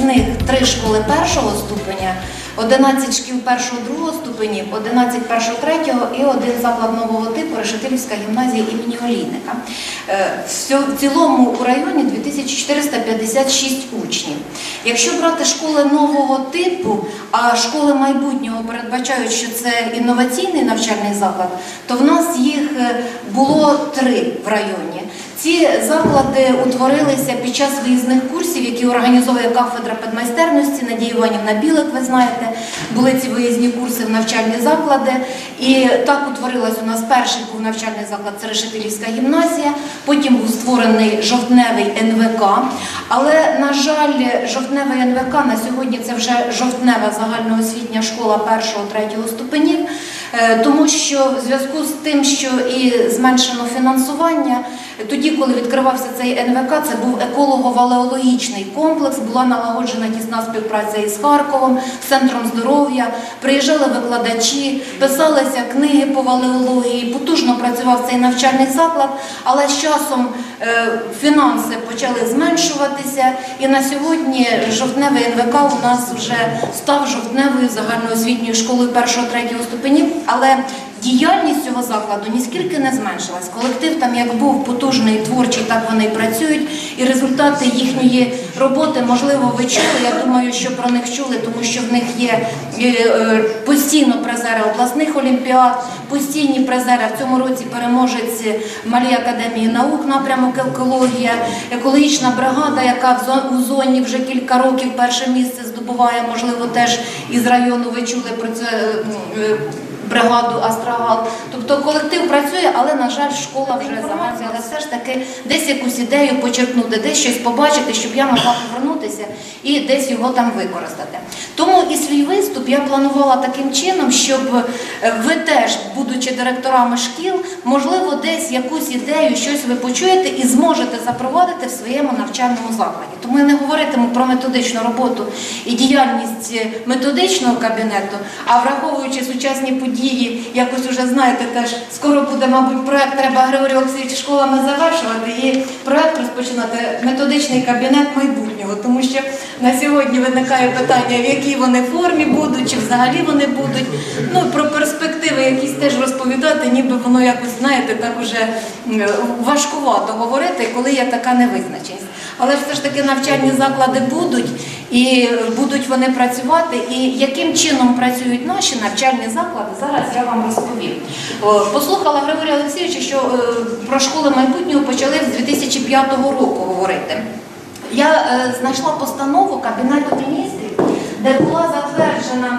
із них три школи першого ступеня, 11 шкіл першого другого ступенів, 11 першого третього і один заклад нового типу Решетилівська гімназія імені Олійника. Е, В цілому у районі 2456 учнів. Якщо брати школи нового типу, а школи майбутнього передбачають, що це інноваційний навчальний заклад, то в нас їх е, було три в районі. Ці заклади утворилися під час виїзних курсів, які організовує кафедра педмайстерності Надія Іванівна Білик. Ви знаєте, були ці виїзні курси в навчальні заклади. І так утворилась у нас перший був навчальний заклад це Решетилівська гімназія. Потім був створений жовтневий НВК. Але на жаль, жовтневий НВК на сьогодні це вже жовтнева загальноосвітня школа першого третього ступенів. Е, Тому що в зв'язку з тим, що і зменшено фінансування, тоді, коли відкривався цей НВК, це був еколого-валеологічний комплекс, була налагоджена тісна співпраця із Харковом, з центром здоров'я. Приїжджали викладачі, писалися книги по валеології, потужно працював цей навчальний заклад, але з часом е, фінанси почали зменшуватися, і на сьогодні жовтневий НВК у нас вже став жовтневою загальноосвітньою школою першого-третього ступенів, але діяльність цього закладу ніскільки не зменшилась. Колектив там як був потужний, творчий, так вони і працюють. І результати їхньої роботи, можливо, ви чули. Я думаю, що про них чули, тому що в них є е, е, постійно призери обласних олімпіад, постійні призери. В цьому році переможець Малій академії наук, напрямок екологія, екологічна бригада, яка в зо- зоні вже кілька років перше місце здобуває, можливо, теж із району ви чули про це. Бригаду Астрагал. Тобто колектив працює, але, на жаль, школа вже замерзла. Але все ж таки десь якусь ідею почерпнути, десь щось побачити, щоб я могла повернутися і десь його там використати. Тому і свій виступ я планувала таким чином, щоб е, ви теж, будучи директорами шкіл, можливо, десь якусь ідею, щось ви почуєте і зможете запровадити в своєму навчальному закладі. Тому я не говоритиму про методичну роботу і діяльність е, методичного кабінету, а враховуючи сучасні події, якось уже знаєте, теж скоро буде, мабуть, проект треба Григорій Олексійович школами завершувати і проект розпочинати методичний кабінет майбутнього, тому що на сьогодні виникає питання, в якій вони формі будуть, чи взагалі вони будуть. Ну про перспективи якісь теж розповідати, ніби воно якось знаєте, так уже важкувато говорити, коли є така невизначеність. Але все ж таки навчальні заклади будуть і будуть вони працювати. І яким чином працюють наші навчальні заклади, зараз я вам розповім. Послухала Григорія Олексійовича, що е, про школи майбутнього почали з 2005 року говорити. Я е, знайшла постанову Кабінету міністрів, де була затверджена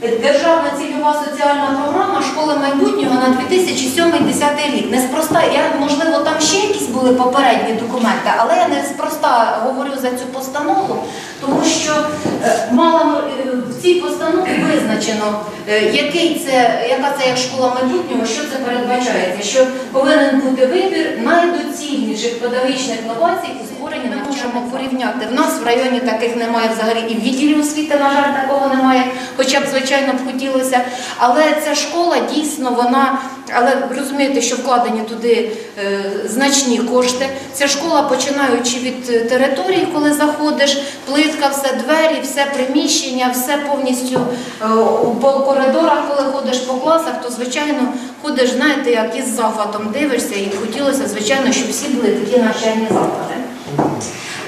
Державна цільова соціальна програма школи майбутнього на 2007-2010 рік. Неспроста, я можливо там ще якісь були попередні документи, але я неспроста говорю за цю постанову, тому що е, мала е, в цій постанові визначено, е, який це, яка це як школа майбутнього, що це передбачається, що повинен бути вибір найдоцільніших педагогічних новацій у створенні ми можемо порівняти. В нас в районі таких немає взагалі і в відділі освіти, на жаль, такого немає, хоча б звичайно б хотілося. Але ця школа дійсно вона, але розумієте, що вкладені туди е, значні кошти. Ця школа, починаючи від е, території, коли заходиш, плитка, все двері, все приміщення, все повністю е, по коридорах, коли ходиш по класах, то звичайно ходиш, знаєте, як із захватом дивишся, і хотілося, звичайно, щоб всі були такі навчальні заклади.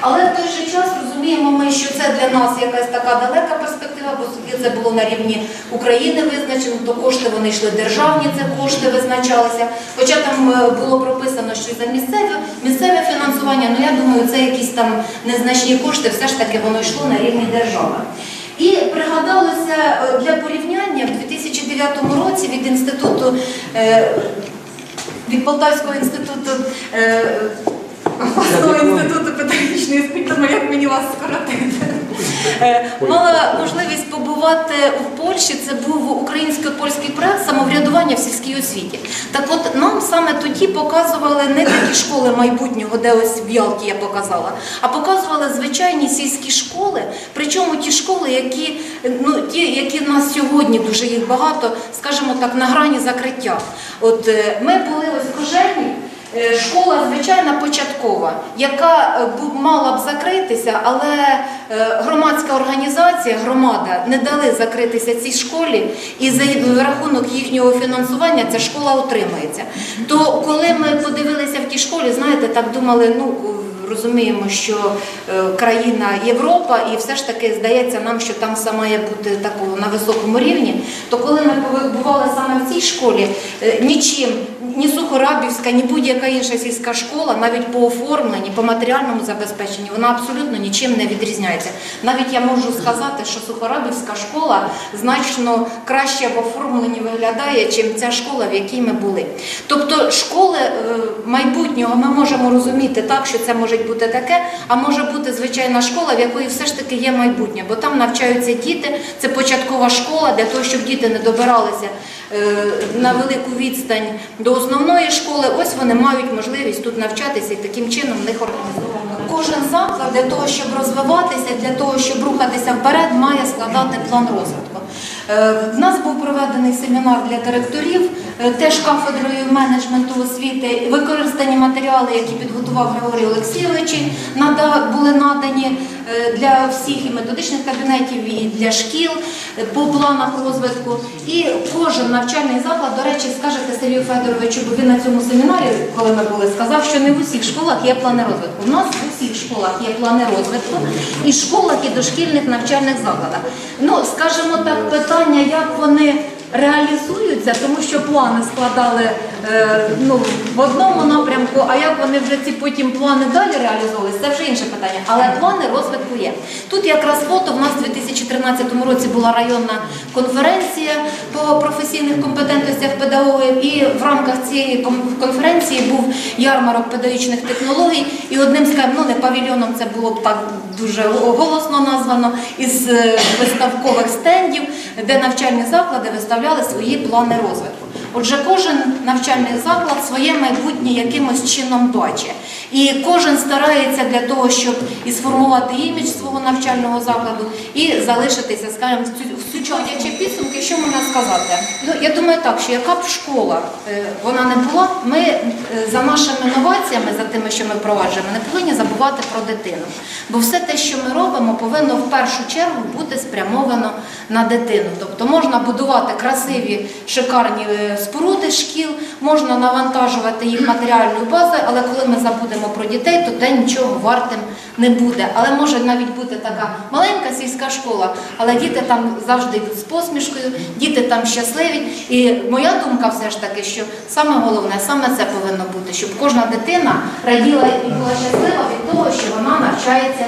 Але в той же час розуміємо ми, що це для нас якась така далека перспектива, бо тоді це було на рівні України визначено, то кошти вони йшли державні, це кошти визначалися. Хоча там е, було прописано, що за місцеве, місцеве фінансування, ну я думаю, це якісь там незначні кошти, все ж таки воно йшло на рівні держави. І пригадалося е, для порівняння в 2009 році від інституту е, від Полтавського інституту. Обласного інституту педагогічної ну як мені вас скоротити. Е, Мала можливість побувати у Польщі. Це був українсько-польський проект самоврядування в сільській освіті. Так от нам саме тоді показували не такі школи майбутнього, де ось в Ялті я показала, а показували звичайні сільські школи. Причому ті школи, які ну ті, які в нас сьогодні дуже їх багато, скажімо так, на грані закриття. От е, ми були ось в Кожельні, Е, Школа звичайна початкова, яка е, мала б закритися, але е, громадська організація, громада не дали закритися цій школі, і за рахунок їхнього фінансування ця школа утримується. То коли ми подивилися в тій школі, знаєте, так думали, ну розуміємо, що е, країна Європа, і все ж таки здається нам, що там все має бути такого на високому рівні. То коли ми побували саме в цій школі, е, нічим ні Сухорабівська, ні будь-яка інша сільська школа, навіть по оформленні, по матеріальному забезпеченню, вона абсолютно нічим не відрізняється. Навіть я можу сказати, що Сухорабівська школа значно краще в оформленні виглядає, чим ця школа, в якій ми були. Тобто школи е, майбутнього ми можемо розуміти так, що це може бути таке, а може бути звичайна школа, в якої все ж таки є майбутнє, бо там навчаються діти, це початкова школа для того, щоб діти не добиралися на велику відстань до основної школи. Ось вони мають можливість тут навчатися і таким чином в них організовано. Кожен заклад для того, щоб розвиватися, для того, щоб рухатися вперед, має складати план розвитку. У В нас був проведений семінар для директорів, е, теж кафедрою менеджменту освіти. Використані матеріали, які підготував Григорій Олексійович, були надані е, для всіх і методичних кабінетів, і для шкіл е, по планах розвитку. І кожен навчальний заклад, до речі, скажете Сергію Федоровичу, бо він на цьому семінарі, коли ми були, сказав, що не в усіх школах є плани розвитку. У нас в усіх школах є плани розвитку, і школах, і дошкільних навчальних закладах. Ну, скажімо так, питання, як вони реалізуються, тому що плани складали е, ну, в одному напрямку, а як вони вже ці потім плани далі реалізовувалися, це вже інше питання. Але плани розвитку є. Тут якраз фото в нас у 2013 році була районна конференція по професійних компетентностях педагогів, і в рамках цієї конференції був ярмарок педагогічних технологій. І одним з ну не павільйоном, це було б так дуже голосно названо, із е, виставкових стендів, де навчальні заклади виставляли свої плани розвитку. Отже, кожен навчальний заклад своє майбутнє якимось чином бачить. І кожен старається для того, щоб і сформувати імідж свого навчального закладу, і залишитися, скажімо, в сучасній підсумки, що можна сказати? Ну, я думаю так, що яка б школа е, вона не була, ми е, за нашими новаціями, за тими, що ми впроваджуємо, не повинні забувати про дитину. Бо все те, що ми робимо, повинно в першу чергу бути спрямовано на дитину. Тобто можна будувати красиві, шикарні е, споруди шкіл, можна навантажувати їх матеріальною базою, але коли ми забудемо про дітей, то те нічого вартим не буде. Але може навіть бути така маленька сільська школа, але діти там завжди з посмішкою, діти там щасливі. І моя думка все ж таки, що саме головне, саме це повинно бути, щоб кожна дитина раділа і була щаслива від того, що вона навчається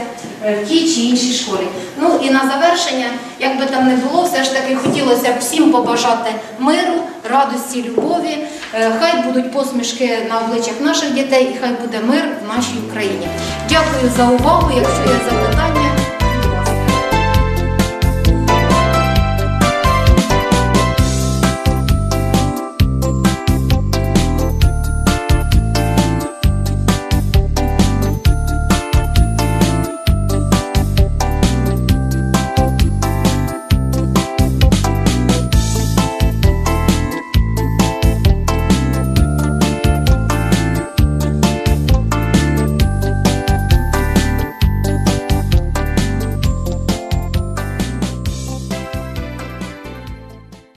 в тій чи іншій школі. Ну і на завершення, як би там не було, все ж таки хотілося б всім побажати миру, радості, любові. Е, Хай будуть посмішки на обличчях наших дітей, і хай буде мир в нашій Україні. Дякую за увагу. Якщо є запитання.